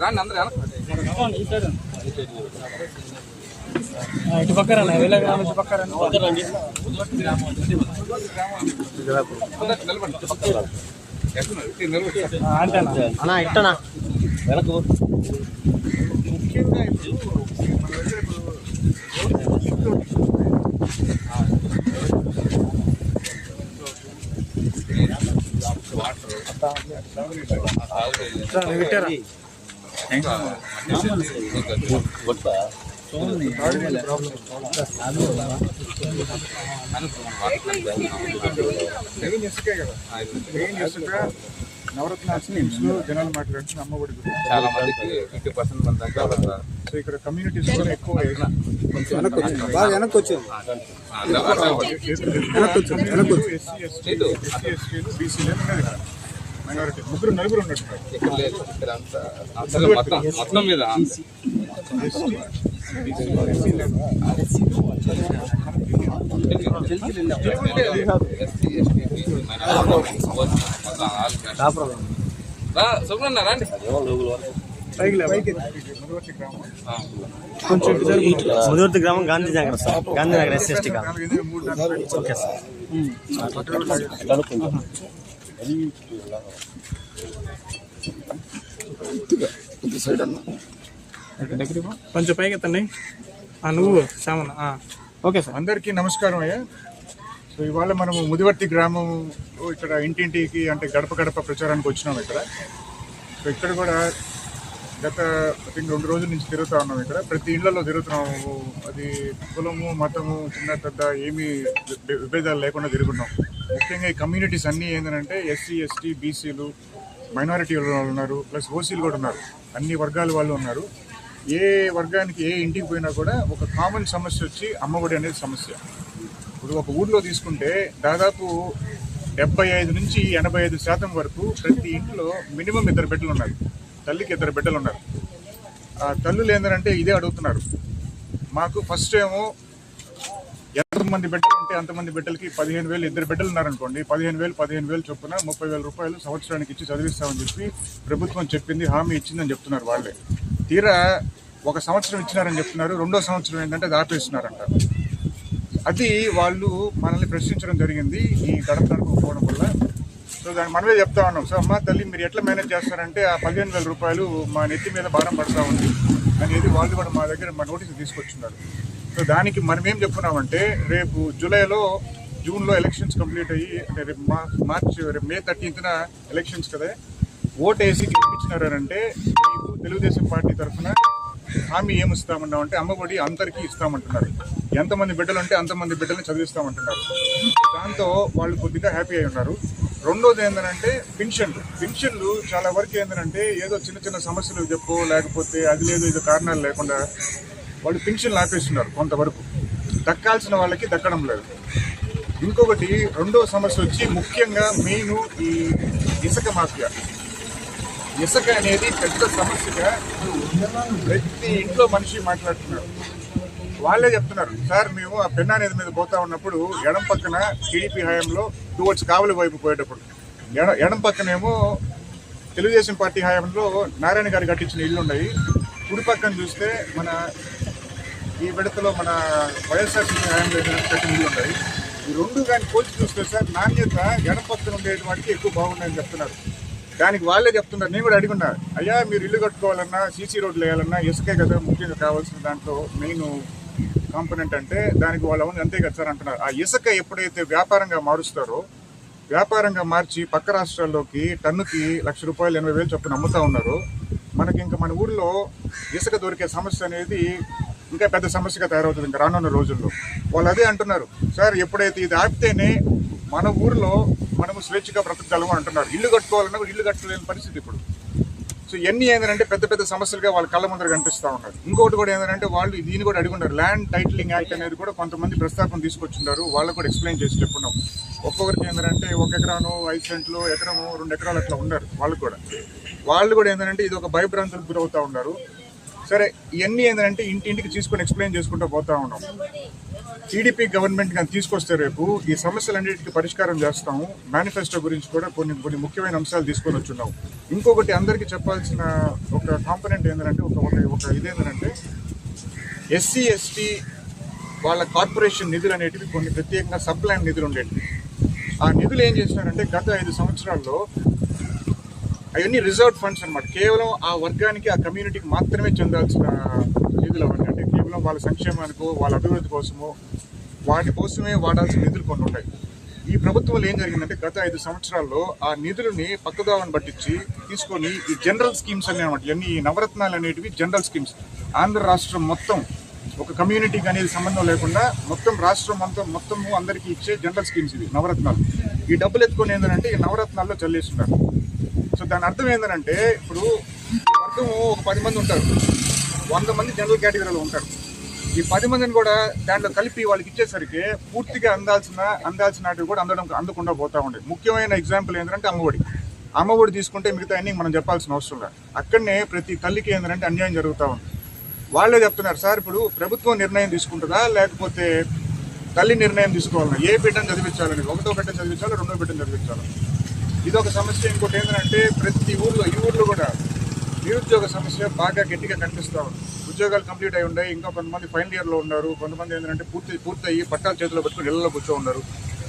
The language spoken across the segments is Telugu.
రాండి అందరూ ఇటు పక్కన వెళ్ళగా ఇటు పక్కన నిలబడి అంతేనా అన్నా ఇట్టనా వెనక్కు ముఖ్యంగా ఇప్పుడు మన దగ్గర ఇప్పుడు విట్టారా మెయిన్ ఇసుకే నవరత్నాల్సిన నిమ్స్లో జనాలు మాట్లాడుతున్న అమ్మఒడి గురించి చాలా మందికి ఫిఫ్టీ పర్సెంట్ మన దగ్గర సో ఇక్కడ కమ్యూనిటీస్ కూడా ఎక్కువ బాగా వెనక్కి వచ్చింది ఎస్సీ ఎస్టీలు బీసీలు మైనారిటీ. ముగ్గురు నలుగురు ఉన్నట్టున్నారు మొత్తం మీద. సుబ్రహ్మణ్య రండి ముదుర్తి గ్రామం గాంధీ నగర్ సార్. గాంధీ నగర్ ఎస్ఎస్టీ కాదు నాలుగు ఐదు మూడు నాలుగు కొంచెం పైకి ఎత్తండి. నువ్వు శ్యామన్ ఓకే సార్. అందరికీ నమస్కారం అయ్యా. సో ఇవాళ మనము ముదివర్తి గ్రామం ఇక్కడ ఇంటింటికి అంటే గడప గడప ప్రచారానికి వచ్చినాం ఇక్కడ. సో ఇక్కడ కూడా గత రెండు రెండు రోజుల నుంచి తిరుగుతూ ఉన్నాం ఇక్కడ. ప్రతి ఇళ్ళలో తిరుగుతున్నాము. అది కులము మతము చిన్న పెద్ద ఏమీ విభేదాలు లేకుండా తిరుగుతున్నాం. ముఖ్యంగా ఈ కమ్యూనిటీస్ అన్నీ ఏంటంటే ఎస్సీ ఎస్టీ బీసీలు మైనారిటీ వాళ్ళు ఉన్నారు ప్లస్ ఓసీలు కూడా ఉన్నారు. అన్ని వర్గాల వాళ్ళు ఉన్నారు. ఏ వర్గానికి ఏ ఇంటికి పోయినా కూడా ఒక కామన్ సమస్య వచ్చి అమ్మఒడి అనేది సమస్య. ఇప్పుడు ఒక ఊర్లో తీసుకుంటే దాదాపు డెబ్బై ఐదు నుంచి ఎనభై ఐదు శాతం వరకు ప్రతి ఇంట్లో మినిమం ఇద్దరు బిడ్డలు ఉన్నారు. తల్లికి ఇద్దరు బిడ్డలు ఉన్నారు. ఆ తల్లులు ఏంటంటే ఇదే అడుగుతున్నారు. మాకు ఫస్ట్ ఏమో ఎంతమంది బిడ్డలు ఉంటే అంతమంది బిడ్డలకి పదిహేను వేలు ఇద్దరు బిడ్డలు ఉన్నారనుకోండి పదిహేను వేలు పదిహేను వేలు చొప్పున ముప్పై వేల రూపాయలు సంవత్సరానికి ఇచ్చి చదివిస్తామని చెప్పి ప్రభుత్వం చెప్పింది హామీ ఇచ్చిందని చెప్తున్నారు వాళ్ళే. తీరా ఒక సంవత్సరం ఇచ్చినారని చెప్తున్నారు రెండో సంవత్సరం ఏంటంటే అది ఆపేస్తున్నారంట అది వాళ్ళు మనల్ని ప్రశ్నించడం జరిగింది ఈ గడప నడపకపోవడం వల్ల. సో దాన్ని మనమే చెప్తా ఉన్నాం. సో అమ్మ తల్లి మీరు ఎట్లా మేనేజ్ చేస్తారంటే ఆ పదిహేను వేల రూపాయలు మా నెత్తి మీద భారం పడతా ఉంది. అనేది వాళ్ళు కూడా మా దగ్గర మా నోటీస్ తీసుకొచ్చున్నారు. సో దానికి మనం ఏం చెప్తున్నామంటే రేపు జూలైలో జూన్లో ఎలక్షన్స్ కంప్లీట్ అయ్యి అంటే రేపు మా మార్చ్ రేపు మే థర్టీన్త్న ఎలక్షన్స్ కదా ఓటు వేసి గెలిపించినారంటే మీకు తెలుగుదేశం పార్టీ తరఫున హామీ ఏమి ఇస్తామన్నాం అంటే అమ్మఒడి అందరికీ ఇస్తామంటున్నారు. ఎంతమంది బిడ్డలు ఉంటే అంతమంది బిడ్డలను చదివిస్తామంటున్నారు. దాంతో వాళ్ళు కొద్దిగా హ్యాపీ అయి ఉన్నారు. రెండోది ఏంటంటే పెన్షన్లు పెన్షన్లు చాలా వరకు ఏంటంటే ఏదో చిన్న చిన్న సమస్యలు చెప్పు లేకపోతే అది లేదు ఇది కారణాలు లేకుండా వాళ్ళు పెన్షన్లు ఆపేస్తున్నారు కొంతవరకు. దక్కాల్సిన వాళ్ళకి దక్కడం లేదు. ఇంకొకటి రెండో సమస్య వచ్చి ముఖ్యంగా మెయిన్ ఈ ఇసుక మాఫియా. ఇసుక అనేది పెద్ద సమస్యగా ప్రతి ఇంట్లో మనిషి మాట్లాడుతున్నారు. వాళ్ళే చెప్తున్నారు సార్ మేము ఆ పెన్నా నది మీద పోతా ఉన్నప్పుడు ఎడం పక్కన టీడీపీ హయాంలో టువర్డ్స్ కావలి వైపు పోయేటప్పుడు. ఎడ ఎడం పక్కనేమో తెలుగుదేశం పార్టీ హయాంలో నారాయణ గారు కట్టించిన ఇల్లు ఉన్నాయి కుడి పక్కన చూస్తే మన ఈ విడతలో మన వైఎస్ఆర్సీపీ హయాంలో కట్టిన ఉన్నాయి ఈ రెండు కానీ పోల్చి చూస్తే సార్ నాణ్యత ఎడపక్కన ఉండేటువంటి ఎక్కువ బాగున్నాయని చెప్తున్నారు. దానికి వాళ్ళే చెప్తున్నారు నేను కూడా అడిగున్నా అయ్యా మీరు ఇల్లు కట్టుకోవాలన్నా సీసీ రోడ్లు వేయాలన్నా ఇసుకే కదా ముఖ్యంగా కావాల్సిన దాంట్లో మెయిన్ కాంపనెంట్ అంటే దానికి వాళ్ళు అవును అంతే కదా సార్ అంటున్నారు. ఆ ఇసుక ఎప్పుడైతే వ్యాపారంగా మారుస్తారో వ్యాపారంగా మార్చి పక్క రాష్ట్రాల్లోకి టన్నుకి లక్ష రూపాయలు ఎనభై వేలు చొప్పున అమ్ముతా ఉన్నారు మనకి ఇంకా మన ఊర్లో ఇసుక దొరికే సమస్య అనేది ఇంకా పెద్ద సమస్యగా తయారవుతుంది ఇంకా రానున్న రోజుల్లో. వాళ్ళు అదే అంటున్నారు. సార్ ఎప్పుడైతే ఇది ఆపితేనే మన ఊర్లో మనము స్వేచ్ఛగా బ్రతకగలము అంటున్నారు. ఇల్లు కట్టుకోవాలన్నా ఇల్లు కట్టలేని పరిస్థితి ఇప్పుడు. సో ఇవన్నీ ఏంటంటే పెద్ద పెద్ద సమస్యలుగా వాళ్ళ కళ్ళ ముందర కనిపిస్తూ ఉన్నారు. ఇంకొకటి కూడా ఏంటంటే వాళ్ళు దీన్ని కూడా అడిగి ల్యాండ్ టైటిలింగ్ యాక్ట్ అనేది కూడా కొంతమంది ప్రస్తాపన తీసుకొచ్చున్నారు వాళ్ళకు కూడా ఎక్స్ప్లెయిన్ చేసి చెప్పున్నాం. ఒక్కొక్కరికి ఏంటంటే ఒక ఎకరాను ఐదు సెంట్లు ఎకరము రెండు ఎకరాలు అట్లా ఉన్నారు వాళ్ళు కూడా. వాళ్ళు కూడా ఏంటంటే ఇది ఒక భయభ్రాంతులకు గురవుతూ ఉన్నారు. సరే ఇవన్నీ ఏంటంటే ఇంటింటికి తీసుకొని ఎక్స్ప్లెయిన్ చేసుకుంటూ పోతా ఉన్నాం. టీడీపీ గవర్నమెంట్ కానీ తీసుకొస్తే రేపు ఈ సమస్యలన్నిటికీ పరిష్కారం చేస్తాము. మేనిఫెస్టో గురించి కూడా కొన్ని కొన్ని ముఖ్యమైన అంశాలు తీసుకొని వచ్చున్నాం. ఇంకొకటి అందరికీ చెప్పాల్సిన ఒక కాంపనెంట్ ఏంటంటే ఒక ఒక ఇదేంటంటే ఎస్సీ ఎస్టీ వాళ్ళ కార్పొరేషన్ నిధులు అనేటివి కొన్ని ప్రత్యేకంగా సబ్ ప్లాన్ నిధులు ఉండేవి ఆ నిధులు ఏం చేసినారంటే గత ఐదు సంవత్సరాల్లో అవన్నీ రిజర్వ్ ఫండ్స్ అనమాట కేవలం ఆ వర్గానికి ఆ కమ్యూనిటీకి మాత్రమే చెందాల్సిన నిధులు అవన్నీ అంటే కేవలం వాళ్ళ సంక్షేమానికో వాళ్ళ అభివృద్ధి కోసమో వాటి కోసమే వాడాల్సిన నిధులు కొన్ని ఉంటాయి. ఈ ప్రభుత్వంలో ఏం జరిగిందంటే గత ఐదు సంవత్సరాల్లో ఆ నిధులని పక్కదావని పట్టించి తీసుకొని ఈ జనరల్ స్కీమ్స్ అనే అనమాట ఇవన్నీ నవరత్నాలు అనేటివి జనరల్ స్కీమ్స్. ఆంధ్ర రాష్ట్రం మొత్తం ఒక కమ్యూనిటీకి అనేది సంబంధం లేకుండా మొత్తం రాష్ట్రం అంతా మొత్తము అందరికీ ఇచ్చే జనరల్ స్కీమ్స్ ఇవి నవరత్నాలు. ఈ డబ్బులు ఎత్తుకొని ఏంటంటే ఈ నవరత్నాల్లో చల్లేస్తున్నారు. సో దాని అర్థం ఏంటంటే ఇప్పుడు ఈ వర్గం ఒక పది మంది ఉంటారు. వంద మంది జనరల్ కేటగిరీలో ఉంటారు. ఈ పది మందిని కూడా దాంట్లో కలిపి వాళ్ళకి ఇచ్చేసరికి పూర్తిగా అందాల్సిన అందాల్సినవి కూడా అందడం అందకుండా పోతా ఉండే. ముఖ్యమైన ఎగ్జాంపుల్ ఏంటంటే అమ్మఒడి. అమ్మఒడి తీసుకుంటే మిగతా అన్ని మనం చెప్పాల్సిన అవసరం లేదు. అక్కడనే ప్రతి తల్లికి ఏంటంటే అన్యాయం జరుగుతూ ఉంది. వాళ్ళే చెప్తున్నారు సార్ ఇప్పుడు ప్రభుత్వం నిర్ణయం తీసుకుంటుందా? లేకపోతే తల్లి నిర్ణయం తీసుకోవాలన్నా? ఏ బిడ్డను చదివించాలని? ఒకటో బిడ్డను చదివించాలి? రెండో బిడ్డను చదివించాలి? ఇది ఒక సమస్య. ఇంకోటి ఏంటంటే ప్రతి ఊర్లో ఈ ఊర్లో కూడా నిరుద్యోగ సమస్య బాగా గట్టిగా కనిపిస్తూ ఉంది. ఉద్యోగాలు కంప్లీట్ అయి ఉన్నాయి. ఇంకా కొంతమంది ఫైనల్ ఇయర్లో ఉన్నారు. కొంతమంది ఏంటంటే పూర్తి పూర్తయి పట్టాలు చేతిలో పెట్టుకుని ఇళ్ళలో కూర్చో ఉన్నారు.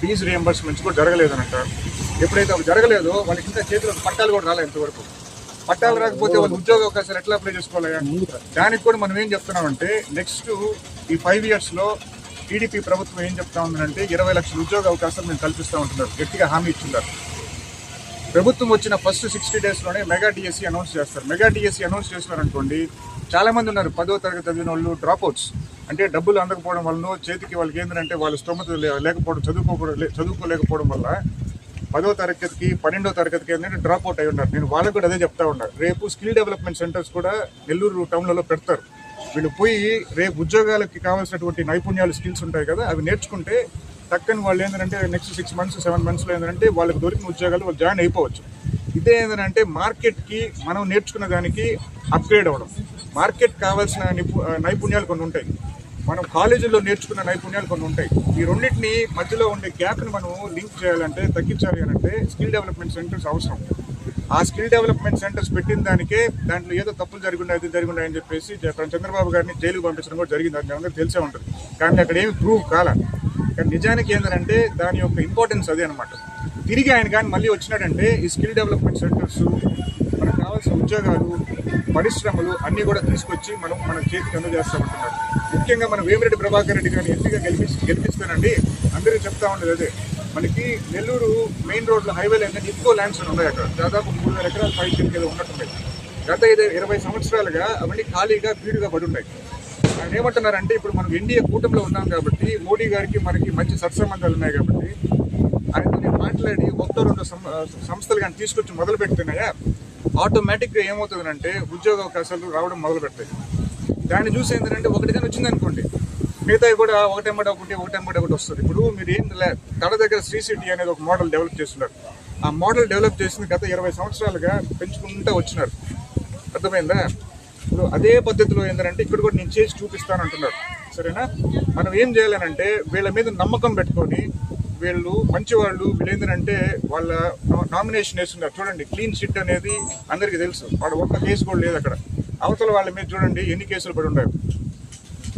ఫీజు రియంబర్స్మెంట్స్ కూడా జరగలేదని అంటారు. ఎప్పుడైతే అవి జరగలేదో వాళ్ళకి ఇంకా చేతిలో పట్టాలు కూడా రాలేదు ఇంతవరకు. పట్టాలు రాకపోతే వాళ్ళు ఉద్యోగ అవకాశాలు ఎట్లా అప్లై చేసుకోవాలయ్యా? దానికి కూడా మనం ఏం చెప్తున్నామంటే నెక్స్ట్ ఈ ఫైవ్ ఇయర్స్లో టీడీపీ ప్రభుత్వం ఏం చెప్తా ఉందంటే ఇరవై లక్షల ఉద్యోగ అవకాశాలు మేము కల్పిస్తూ ఉంటున్నారు. గట్టిగా హామీ ఇచ్చున్నారు. ప్రభుత్వం వచ్చిన ఫస్ట్ సిక్స్టీ డేస్లోనే మెగా డిఎస్సి అనౌన్స్ చేస్తారు. మెగా డిఎస్సి అనౌన్స్ చేస్తారనుకోండి అనుకోండి ఉన్నారు పదో తరగతి చదివిన వాళ్ళు డ్రాప్అవుట్స్ అంటే డబ్బులు అందకపోవడం వలన చేతికి వాళ్ళకి ఏంటంటే వాళ్ళ స్తోమత లేకపోవడం చదువుకోకూడదు చదువుకోలేకపోవడం వల్ల పదో తరగతికి పన్నెండో తరగతికి ఏంటంటే డ్రాప్ అవుట్ అయి ఉన్నారు. నేను వాళ్ళకి కూడా అదే చెప్తా ఉన్నారు రేపు స్కిల్ డెవలప్మెంట్ సెంటర్స్ కూడా నెల్లూరు టౌన్లలో పెడతారు. వీళ్ళు పోయి రేపు ఉద్యోగాలకి కావాల్సినటువంటి నైపుణ్యాలు స్కిల్స్ ఉంటాయి కదా అవి నేర్చుకుంటే టక్కని వాళ్ళు ఏంటంటే నెక్స్ట్ సిక్స్ మంత్స్ సెవెన్ మంత్స్లో ఏంటంటే వాళ్ళకి దొరికిన ఉద్యోగాలు వాళ్ళు జాయిన్ అయిపోవచ్చు. ఇదే ఏంటంటే మార్కెట్కి మనం నేర్చుకున్న దానికి అప్గ్రేడ్ అవ్వడం. మార్కెట్ కావాల్సిన నైపుణ్యాలు కొన్ని ఉంటాయి. మనం కాలేజీలో నేర్చుకున్న నైపుణ్యాలు కొన్ని ఉంటాయి. ఈ రెండింటిని మధ్యలో ఉండే గ్యాప్ని మనం లింక్ చేయాలంటే తగ్గించాలి అని అంటే స్కిల్ డెవలప్మెంట్ సెంటర్స్ అవసరం. ఆ స్కిల్ డెవలప్మెంట్ సెంటర్స్ పెట్టిన దానికే దాంట్లో ఏదో తప్పులు జరిగి అది జరిగి అని చెప్పేసి చంద్రబాబు గారిని జైలుకు పంపించడం కూడా జరిగింది. అది తెలిసే ఉంటుంది. కానీ అక్కడ ఏమి ప్రూవ్ కాల. కానీ నిజానికి ఏంటంటే దాని యొక్క ఇంపార్టెన్స్ అదే అనమాట తిరిగి ఆయన కానీ మళ్ళీ వచ్చినాడంటే ఈ స్కిల్ డెవలప్మెంట్ సెంటర్స్ మనకు కావాల్సిన ఉద్యోగాలు పరిశ్రమలు అన్నీ కూడా తీసుకొచ్చి మనం మన చేతికి అందజేస్తామంటున్నారు ముఖ్యంగా మనం వేమిరెడ్డి ప్రభాకర్ రెడ్డి గారిని ఎంపీగా గెలిపి గెలిపిస్తానండి అందరికీ చెప్తా ఉండేది అదే. మనకి నెల్లూరు మెయిన్ రోడ్లో హైవేలు ఏంటంటే ఎక్కువ ల్యాండ్స్ ఉన్నాయి అక్కడ దాదాపు మూడు వేల ఎకరాలు పైకి ఏదో ఉన్నట్టున్నాయి గత ఇరవై సంవత్సరాలుగా అవన్నీ ఖాళీగా బీడుగా పడి ఉన్నాయి. ఏమంటున్నారంటే ఇప్పుడు మనం ఎన్డీఏ కూటమిలో ఉన్నాం కాబట్టి మోడీ గారికి మనకి మంచి సత్సంబంధాలు ఉన్నాయి కాబట్టి ఆయనతో నేను మాట్లాడి ఒకటో రెండు సం- సంస్థలు కానీ తీసుకొచ్చి మొదలు పెడుతున్నాయా? ఆటోమేటిక్గా ఏమవుతుందంటే ఉద్యోగ అవకాశాలు రావడం మొదలు పెడతాయి. దాన్ని చూసి ఏంటంటే ఒకటి కానీ వచ్చింది మిగతావి కూడా ఒకటెంబడి ఒకటి ఒకటెంబడి ఒకటి వస్తుంది. ఇప్పుడు మీరు ఏం తడ దగ్గర శ్రీ సిటీ అనేది ఒక మోడల్ డెవలప్ చేస్తున్నారు. ఆ మోడల్ డెవలప్ చేసింది గత ఇరవై సంవత్సరాలుగా పెంచుకుంటూ వచ్చినారు. అర్థమైందా? ఇప్పుడు అదే పద్ధతిలో ఏంటంటే ఇక్కడ కూడా నేను చేసి చూపిస్తాను అంటున్నారు సరేనా? మనం ఏం చేయాలనంటే వీళ్ళ మీద నమ్మకం పెట్టుకొని వీళ్ళు మంచివాళ్ళు వీళ్ళు ఏంటంటే వాళ్ళ నామినేషన్ వేస్తున్నారు. చూడండి క్లీన్ సిట్ అనేది అందరికీ తెలుసు. వాడు ఒక్క కేసు కూడా లేదు అక్కడ. అవతల వాళ్ళ మీద చూడండి ఎన్ని కేసులు పడి ఉన్నాయి.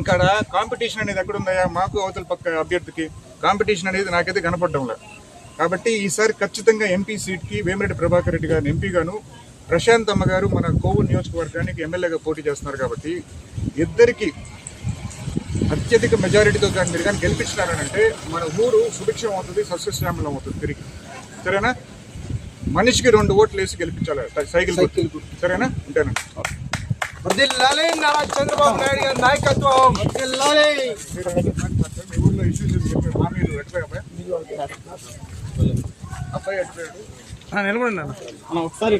ఇంకా కాంపిటీషన్ అనేది ఎక్కడ మాకు అవతల పక్క అభ్యర్థికి కాంపిటీషన్ అనేది నాకైతే కనపడడం లేదు కాబట్టి ఈసారి ఖచ్చితంగా ఎంపీ సీట్కి వేమిరెడ్డి ప్రభాకర్ రెడ్డి గారిని ఎంపీగాను ప్రశాంత్ అమ్మ గారు మన కోవూరు నియోజకవర్గానికి ఎమ్మెల్యేగా పోటీ చేస్తున్నారు కాబట్టి ఇద్దరికి అత్యధిక మెజారిటీతో కానీ మీరు కానీ గెలిపించినారనంటే మన ఊరు సుభిక్షం అవుతుంది సస్యశ్యామలం అవుతుంది తిరిగి. సరేనా? మనిషికి రెండు ఓట్లు వేసి గెలిపించాలి. సైకిల్. సరేనా? ఉంటానండి. నారా చంద్రబాబు నాయుడు గారి నాయకత్వం. మీ ఇష్యూస్ హామీలు ఎట్లా అబ్బాయి? అబ్బాయి ఎట్లా నిలబడండి అన్న. ఒకసారి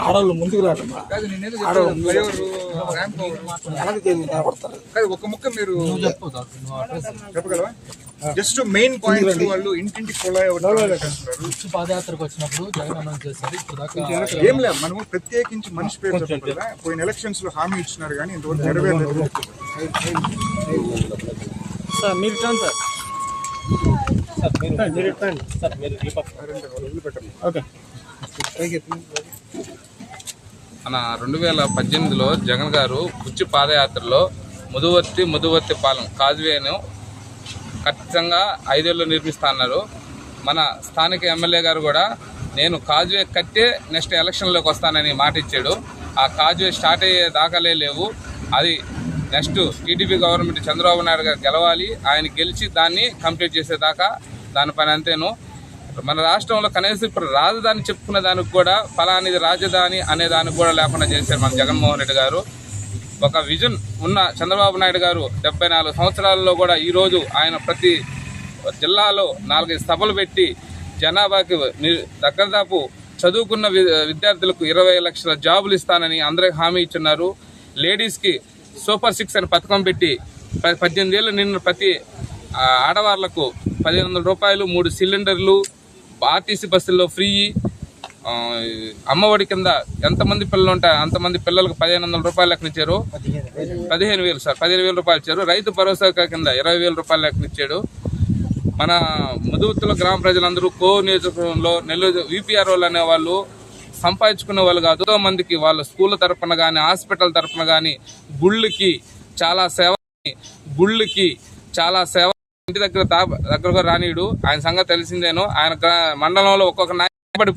ఆడవాళ్ళు ముందుకు కాదు ఒక ముక్క మీరు చెప్పగలవా? జస్ట్ మెయిన్ పాయింట్స్ వాళ్ళు ఇంటింటి. పాదయాత్రకు వచ్చినప్పుడు జగన్ ఏం లేదు మనము ప్రత్యేకించి మనిషి పేరు చెప్పకుండా పోయిన ఎలక్షన్స్లో హామీ ఇచ్చినారు కానీ ఇంతవరకు నెరవేరలేదు. సార్ మీరు సార్. సార్, మీరు ఇట్లా సార్ మీరు ఈ పక్క. ఓకే. మన రెండు వేల పద్దెనిమిదిలో జగన్ గారు పుచ్చి పాదయాత్రలో ముదువర్తి ముదువర్తి పాలెం కాజ్వేను ఖచ్చితంగా ఐదేళ్ళు నిర్మిస్తా అన్నారు. మన స్థానిక ఎమ్మెల్యే గారు కూడా నేను కాజ్వే కట్టే నెక్స్ట్ ఎలక్షన్లోకి వస్తానని మాట ఇచ్చాడు. ఆ కాజ్వే స్టార్ట్ అయ్యే దాఖలే లేవు. అది next TDP government Chandrababu Naidu garu గెలవాలి. ఆయన గెలిచి దాన్ని కంప్లీట్ చేసేదాకా దానిపైన అంతేను. మన రాష్ట్రంలో కనీసం ఇప్పుడు రాజధాని చెప్పుకునే దానికి కూడా ఫలానిది రాజధాని అనే దానికి కూడా లేకుండా చేశారు మన జగన్మోహన్ రెడ్డి గారు. ఒక విజన్ ఉన్న చంద్రబాబు నాయుడు గారు డెబ్బై నాలుగు సంవత్సరాల్లో కూడా ఈరోజు ఆయన ప్రతి జిల్లాలో నాలుగైదు సభలు పెట్టి జనాభాకి దగ్గరదాపు దగ్గర దాపు చదువుకున్న విద్యార్థులకు ఇరవై లక్షల జాబులు ఇస్తానని అందరికి హామీ ఇచ్చున్నారు. లేడీస్కి సూపర్ సిక్స్ అని పథకం పెట్టి పద్దెనిమిది ఏళ్ళు నిన్న ప్రతి ఆడవాళ్ళకు పదిహేను వందల రూపాయలు మూడు సిలిండర్లు ఆర్టీసీ బస్సుల్లో ఫ్రీ. ఆ, అమ్మఒడి కింద ఎంతమంది పిల్లలు ఉంటాయి అంతమంది పిల్లలకు పదిహేను వందల రూపాయలు లెక్కన ఇచ్చారు. పదిహేను వేలు సార్ పదిహేను వేల రూపాయలు ఇచ్చారు. రైతు భరోసా కింద ఇరవై వేల రూపాయలు లెక్కన ఇచ్చాడు. మన ముదుగుతుల గ్రామ ప్రజలందరూ కో నియోజకవర్గంలో నెల్లూరు విపిఆర్ఓలు అనే వాళ్ళు సంపాదించుకునే వాళ్ళు కాదు. ఎంతో మందికి వాళ్ళ స్కూల్ తరపున కానీ హాస్పిటల్ తరపున కానీ గుళ్ళకి చాలా సేవ గుళ్ళకి చాలా సేవ ఇంటి దగ్గర దా- దగ్గరగా రానీయుడు. ఆయన సంగతి తెలిసిందేనో ఆయన మండలంలో ఒక్కొక్క నాయకుడు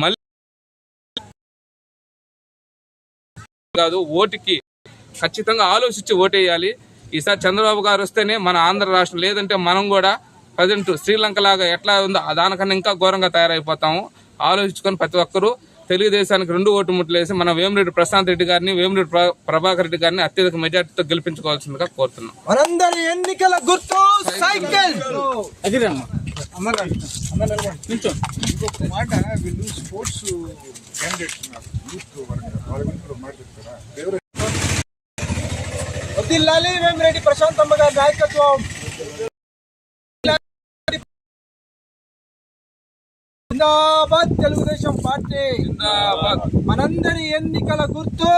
మళ్ళీ కాదు ఓటుకి ఖచ్చితంగా ఆలోచించి ఓటేయాలి. ఈసారి చంద్రబాబు గారు వస్తేనే మన ఆంధ్ర రాష్ట్రం లేదంటే మనం కూడా ప్రజెంట్ శ్రీలంక లాగా ఎట్లా ఉందో దానికన్నా ఇంకా ఘోరంగా తయారైపోతాము. ఆలోచించుకొని ప్రతి ఒక్కరూ తెలుగుదేశానికి రెండు ఓటు ముట్లేసి మన వేమిరెడ్డి ప్రశాంత్ రెడ్డి గారిని వేమిరెడ్డి ప్ర- ప్రభాకర్ రెడ్డి గారిని అత్యధిక మెజార్టీతో గెలిపించుకోవాల్సిందిగా కోరుతున్నాం. మనందరి ఎన్నికల గుర్తు సైకిల్. అమ్మ. అమ్మ మాట వీళ్ళు స్పోర్ట్స్ క్యాండిడేట్స్ ఉన్నారు. వదిల్లాలి వేమిరెడ్డి. ప్రశాంతమ్మ గారి నాయకత్వం. జిందాబాద్ తెలుగుదేశం పార్టీ. మనందరి ఎన్నికల గుర్తు.